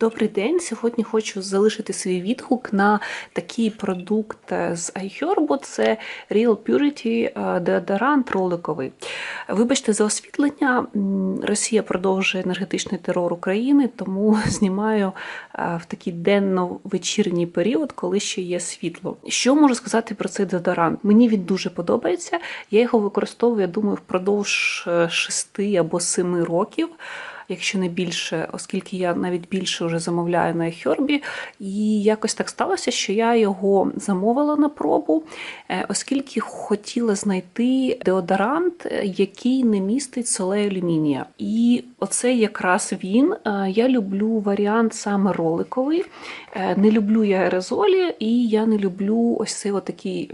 Добрий день. Сьогодні хочу залишити свій відгук на такий продукт е, з iHerb. Це Real Purity е, деодорант роликовий. Вибачте за освітлення. Росія продовжує енергетичний терор України, тому знімаю е, в такий денно-вечірній період, коли ще є світло. Що можу сказати про цей деодорант? Мені він дуже подобається. Я його використовую, я думаю, впродовж 6 або 7 років якщо не більше, оскільки я навіть більше вже замовляю на Хьорбі. І якось так сталося, що я його замовила на пробу, е, оскільки хотіла знайти деодорант, е, який не містить солей алюмінія. І оце якраз він. Е, Я люблю варіант саме роликовий. Не люблю я аерозолі, і я не люблю ось цей отакий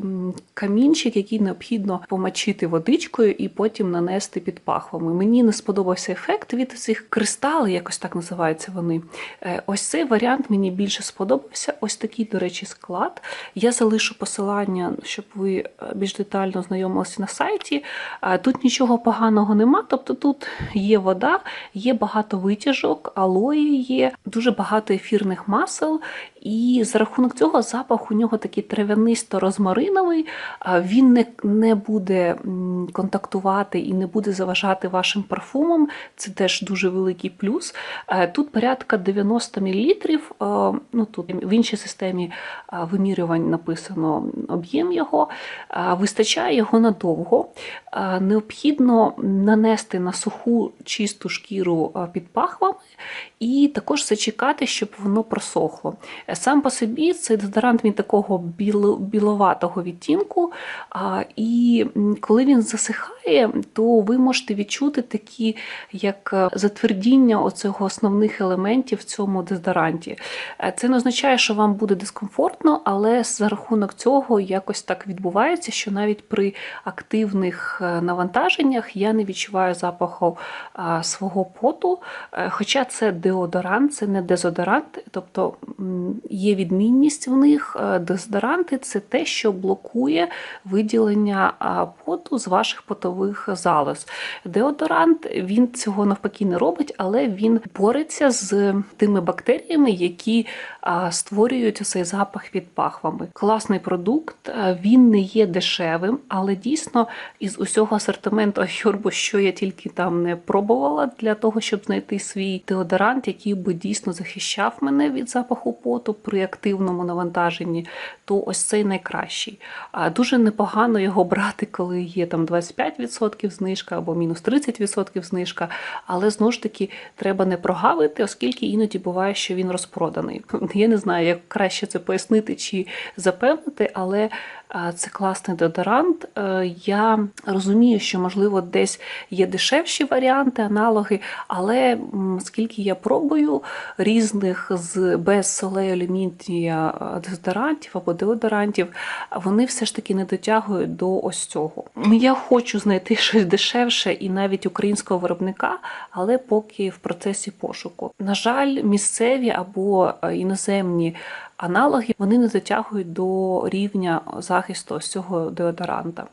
камінчик, який необхідно помочити водичкою і потім нанести під пахвами. Мені не сподобався ефект від цих кристали, якось так називаються вони. Е, Ось цей варіант мені більше сподобався. Ось такий, до речі, склад. Я залишу посилання, щоб ви е, більш детально знайомилися на сайті. Е, Тут нічого поганого нема, тобто тут є вода, є багато витяжок, алої є, дуже багато ефірних масел. І за рахунок цього запах у нього такий травянисто-розмариновий, він не, не буде контактувати і не буде заважати вашим парфумом. Це теж дуже великий плюс. Е, Тут порядка 90 мл. е, Ну, тут в іншій системі е, вимірювань написано об'єм його. Вистачає його надовго. Необхідно нанести на суху чисту шкіру під пахвами і також зачекати, щоб воно просохло. Сам по собі цей дезодорант він такого біловатого відтінку, і коли він засихає, то ви можете відчути такі як е, затвердіння оцього основних елементів в цьому дезодоранті. Е, Це не означає, що вам буде дискомфортно, але за рахунок цього якось так відбувається, що навіть при активних е, навантаженнях я не відчуваю запаху свого поту. Е, Хоча це деодорант, це не дезодорант, тобто є відмінність в них. Е, Дезодоранти це те, що блокує виділення поту з ваших потових залоз. Деодорант він цього навпаки не робить, але він бореться з тими бактеріями, які створюють цей запах під пахвами. Класний продукт, він не є дешевим, але дійсно із усього асортименту Ахьорбу, що я тільки там не пробувала для того, щоб знайти свій деодорант, який би дійсно захищав мене від запаху поту при активному навантаженні, то ось цей найкращий. Дуже непогано його брати, коли є там 25% знижка або мінус 30% знижка. Але знову ж таки треба не прогавити, оскільки іноді буває, що він розпроданий. Я не знаю, як краще це пояснити чи запевнити, але це класний деодорант. Е, Я розумію, що можливо десь є дешевші варіанти, аналоги, але скільки я пробую різних з без солей алюмінія е, дезодорантів або деодорантів, вони все ж таки не дотягують до ось цього. Я хочу знайти щось дешевше і навіть українського виробника, але поки в процесі пошуку. На жаль, місцеві або е, іноземні аналоги вони не дотягують до рівня захисту ось цього деодоранта.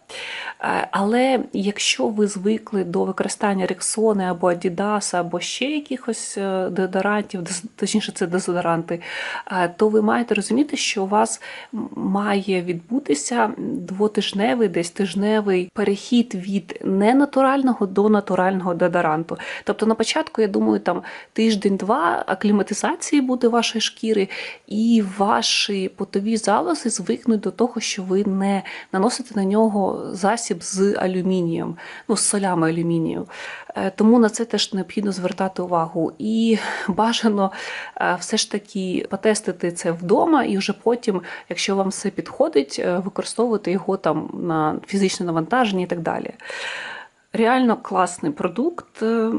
Е, Але якщо ви звикли до використання Рексони або Adidas, або ще якихось е, деодорантів, точніше, це дезодоранти, е, то ви маєте розуміти, що у вас має відбутися двотижневий, десь тижневий перехід від ненатурального до натурального деодоранту. Тобто на початку, я думаю, там тиждень-два акліматизації буде вашої шкіри, і ваші потові залози звикнуть до того, що ви не наносите на нього засіб з алюмінієм, ну з солями алюмінію. Е, Тому на це теж необхідно звертати увагу. І бажано е, все ж таки потестити це вдома, і вже потім, якщо вам все підходить, е, використовувати його там на фізичне навантаження і так далі. Реально класний продукт. Е,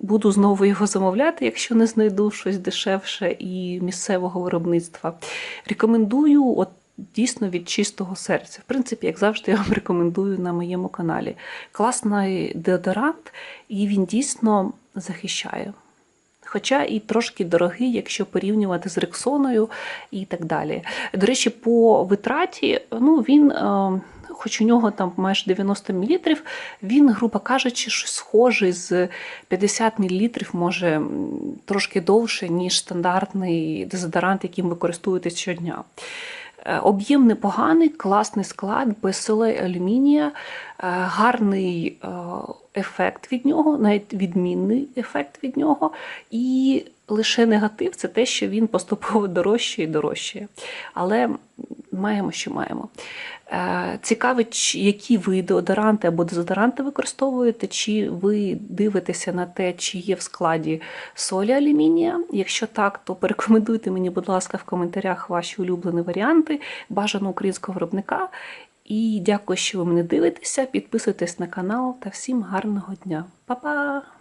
Буду знову його замовляти, якщо не знайду щось дешевше і місцевого виробництва. Рекомендую от дійсно від чистого серця. В принципі, як завжди, я вам рекомендую на моєму каналі. Класний деодорант, і він дійсно захищає. Хоча і трошки дорогий, якщо порівнювати з Рексоною і так далі. До речі, по витраті, ну він. Хоч у нього там майже 90 мл, він, грубо кажучи, щось схожий з 50 мл, може трошки довше, ніж стандартний дезодорант, яким ви користуєтесь щодня. Е, Об'єм непоганий, класний склад, без солей алюмінія, е, гарний е, ефект від нього, навіть відмінний ефект від нього. І лише негатив це те, що він поступово дорожчає і дорожчає. Але маємо, що маємо. Е, Цікавить, які ви деодоранти або дезодоранти використовуєте, чи ви дивитеся на те, чи є в складі солі алюмінія. Якщо так, то порекомендуйте мені, будь ласка, в коментарях ваші улюблені варіанти бажано українського виробника. І дякую, що ви мене дивитеся. Підписуйтесь на канал та всім гарного дня. Па-па!